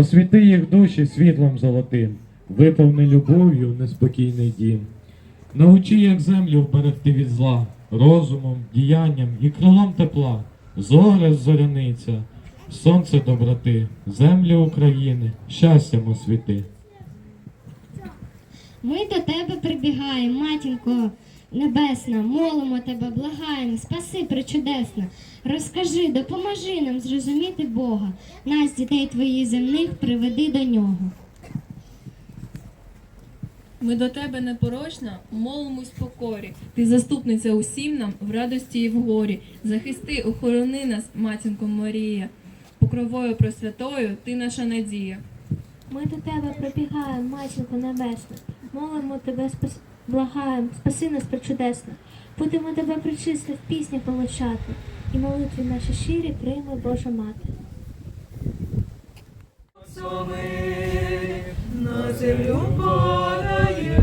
Освіти їх душі світлом золотим, виповни любов'ю неспокійний дім. Научи, як землю вберегти від зла, розумом, діянням і крилом тепла, зоре зоряниця, сонце доброти, землі України, щастям освіти. Ми до тебе прибігаємо, матінко небесна, молимо тебе, благаємо, спаси причудесна. Розкажи, допоможи нам зрозуміти Бога, нас, дітей твоїх земних, приведи до нього. Ми до тебе непорочна, молимось покорі. Ти заступниця усім нам в радості і в горі. Захисти, охорони нас, матінко Марія. Покровою просвятою ти наша надія. Ми до тебе прибігаємо, матінко небесна, молимо тебе, спас... благаємо, спаси нас причудесно. Будемо тебе причисли в піснях величати, і молитві наші щирі прийме Божа мати. на землю падає,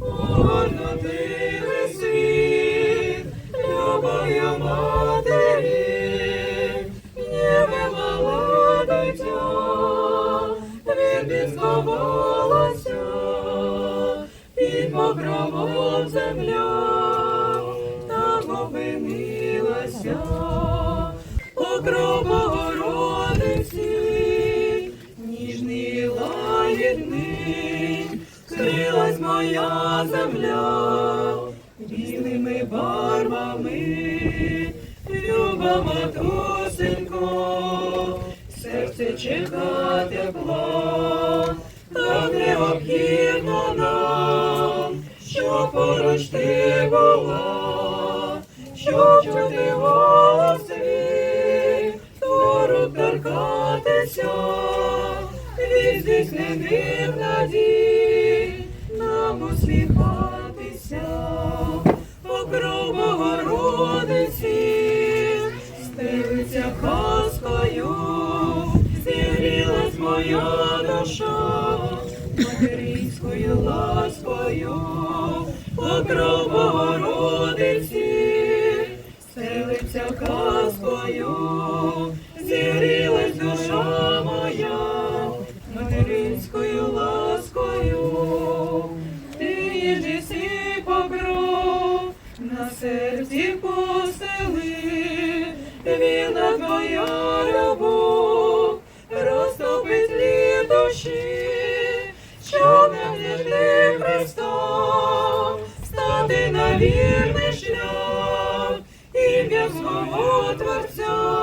огорнути весь світ, любою матері, покров Богородиці, ніжний лагідний, скрилась моя земля, білими барвами, люба матусенько, серце чека від здійснених надій, нам усміхатися, покров Богородиці, стелиться казкою, зігрілась моя душа, материнською ласкою, покров Богородиці, стелиться казкою, вірний шлях, ім'я свого Творця,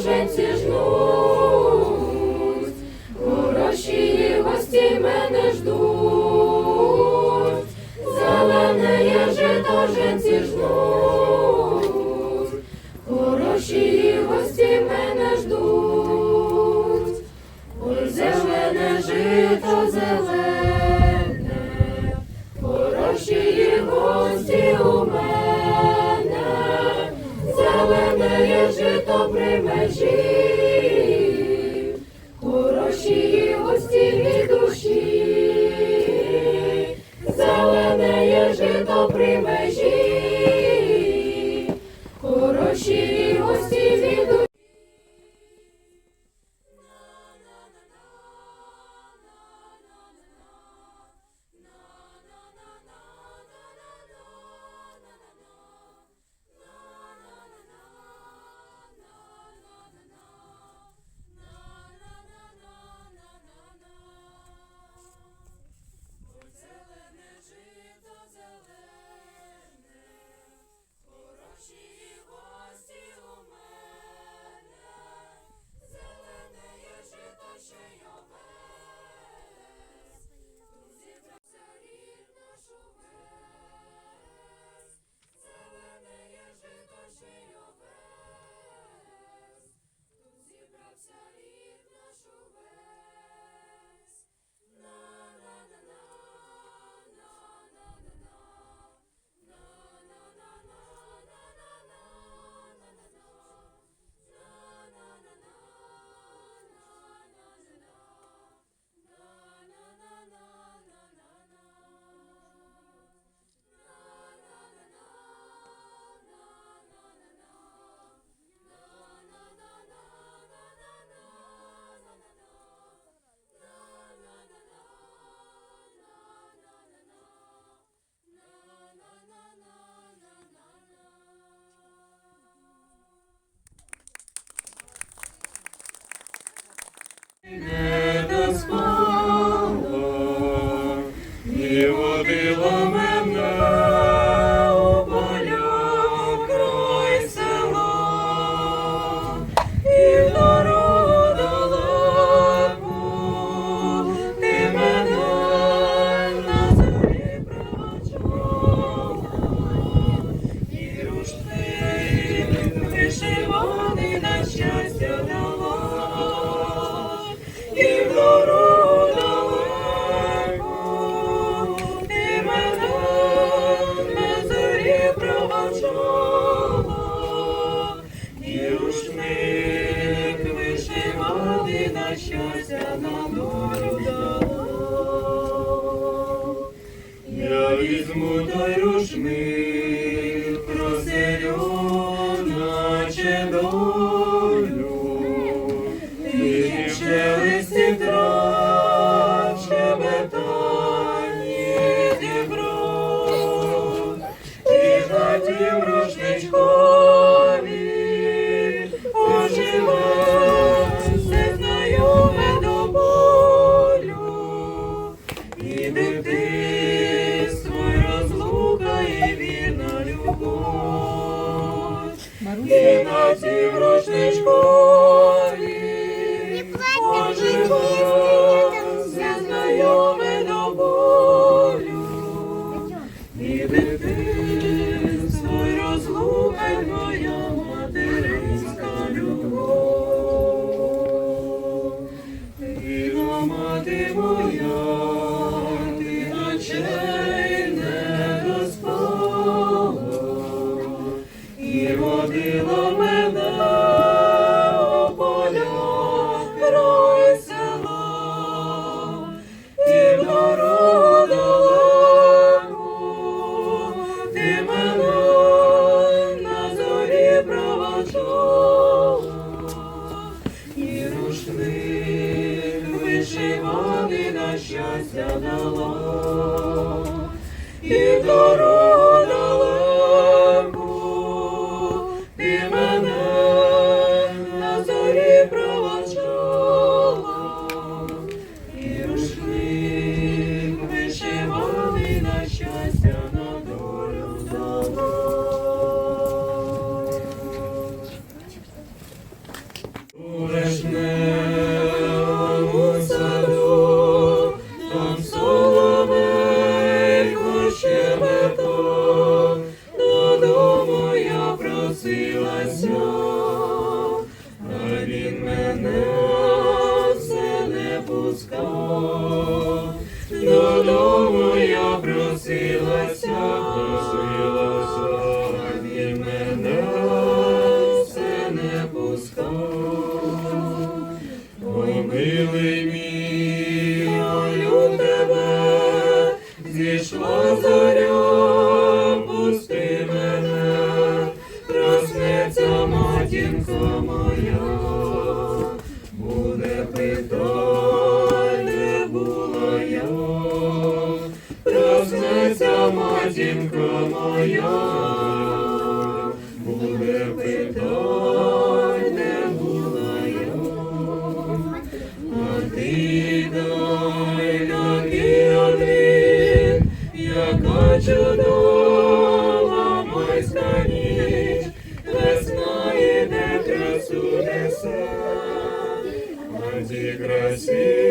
жито Yeah. Görüşürüz. Матінко моя, буде питань, не була, я, проснеться матінко моя, буде питань, не було я, а ти дай, як і один, яка чудова. See.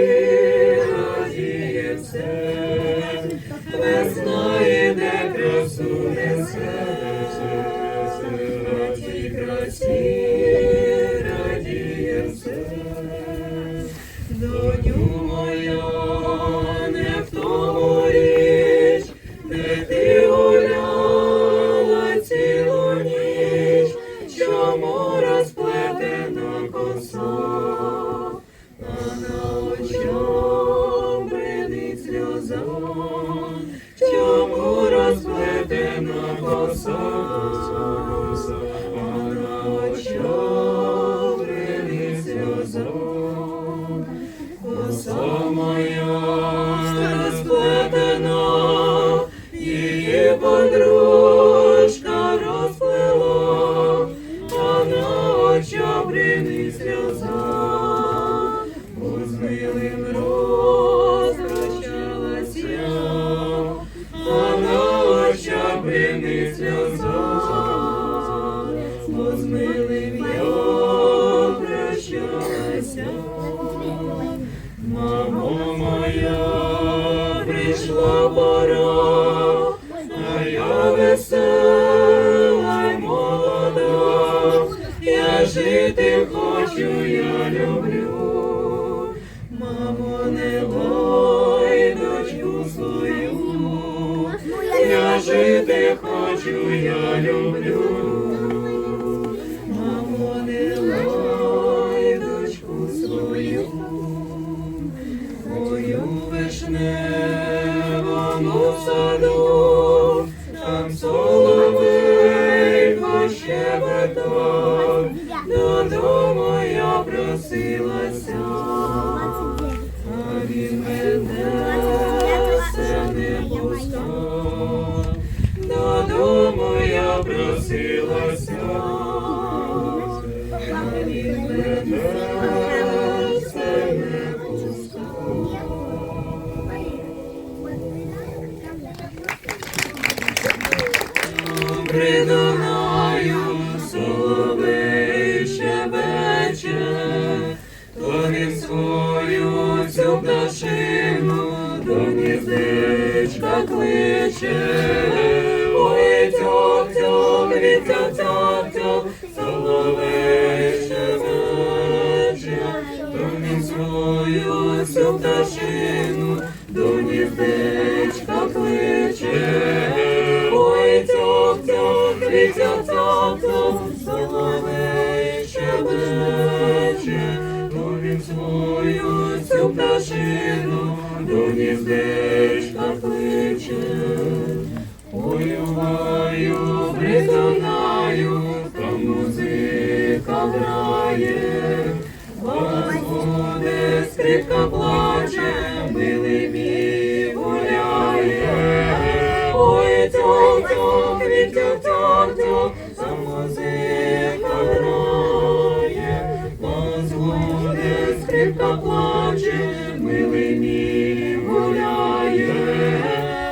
Плаче, милий мій гуляє.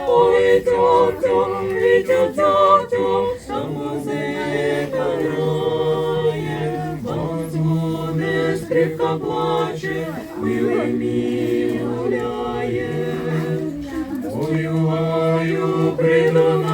Ой, вітер, тьох, тьох, там музика грає, милий мій гуляє. Ою, придонаю,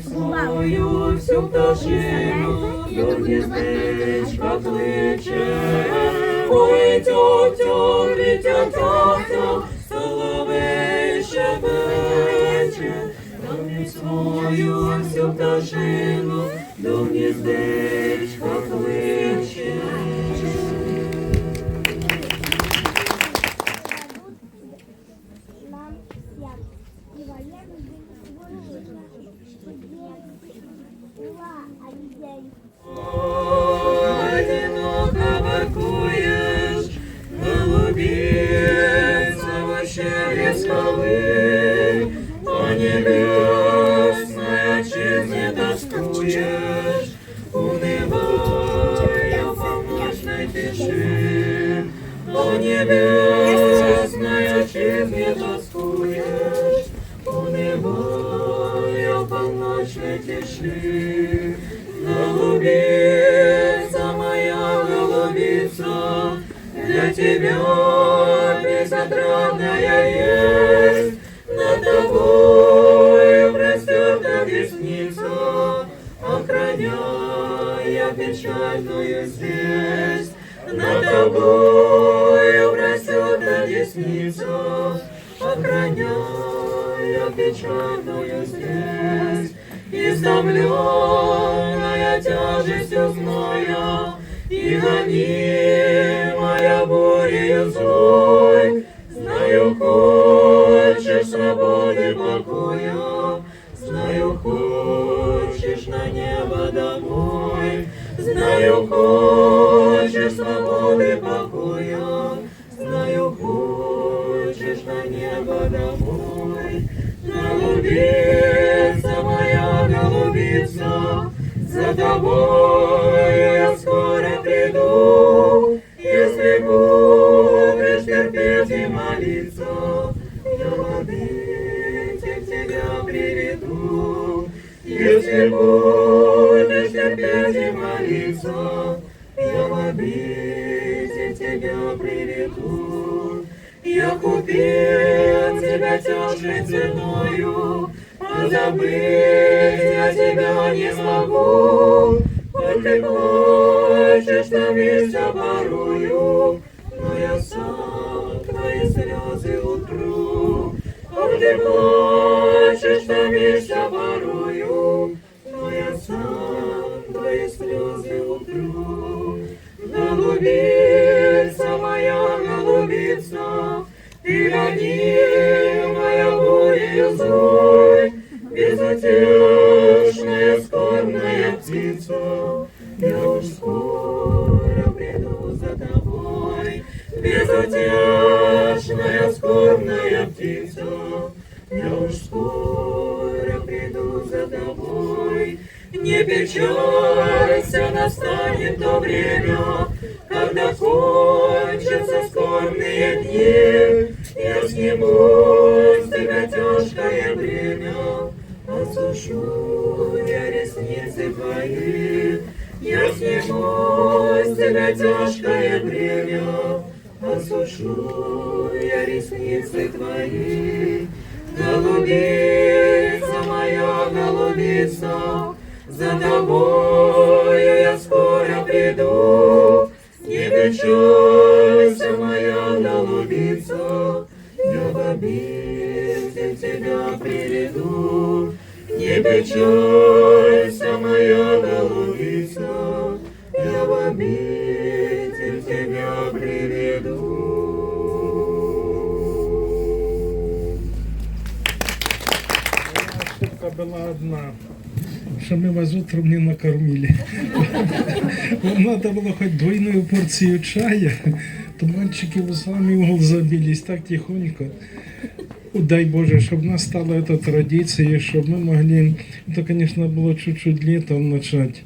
свою всю пташину, до гніздечка кличе. Ой, тьох, тьох, вітер, тьох, тьох, соловей щебече, Тонем свою всю пташину, до гніздечка полночной тиши, Голубица моя, голубица, для тебя безотрадная есть, над тобой простерта десница, охраняя печальную здесь, над тобой простерта десница, охраняя печальную здесь, истомленная тяжестью зноя, и гонимая бурею злой, знаю, хочешь свободы покоя, знаю, хочешь на небо домой, знаю, хочешь свободы покоя, знаю, хочешь на небо домой. Голубица за тобой я скоро приду, если будешь терпеть и молиться, я в обитель тебя приведу. Если будешь терпеть и молиться, я в обитель тебя приведу. Я купил тебя тяжкой ценою, Позабыть я тебя не смогу. Хоть ты плачешь на месте порою, Но я сам твои слезы утру. Хоть ты плачешь на месте порою, Тяжкое осушу я ресницы твои. Я сниму с тебя тяжкое бремя, осушу я ресницы твои. Голубица моя, голубица, за тобою я скоро приду. Не печалься, моя голубица, я в обитель Не печалься, моя голубица, я в обитель тебя приведу. Ошибка была одна, что мы вас утром не накормили. Вам надо было хоть двойную порцию чая, то мальчики в сами угол забились так тихонько. О, Дай Боже, чтобы нас стала эта традиция, чтобы мы могли, это, конечно, было чуть-чуть летом начать,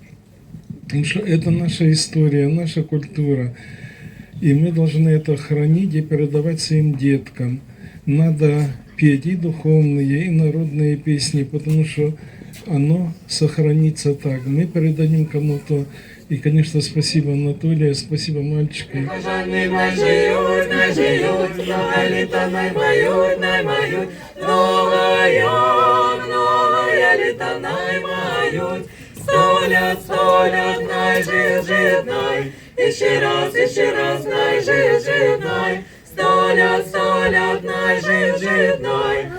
потому что это наша история, наша культура, и мы должны это хранить и передавать своим деткам. Надо петь и духовные, и народные песни, потому что оно сохранится так. Мы передадим кому-то. И, конечно, спасибо Анатолия, спасибо мальчики. Бажані найжиють, найжиють, много літа наймають, наймають, многое, многое літа наймають. Сто лет, сто лет найжив, жив, най, і ще раз, і ще раз найжив, жив, най. Сто лет, сто лет найжив, жив, най,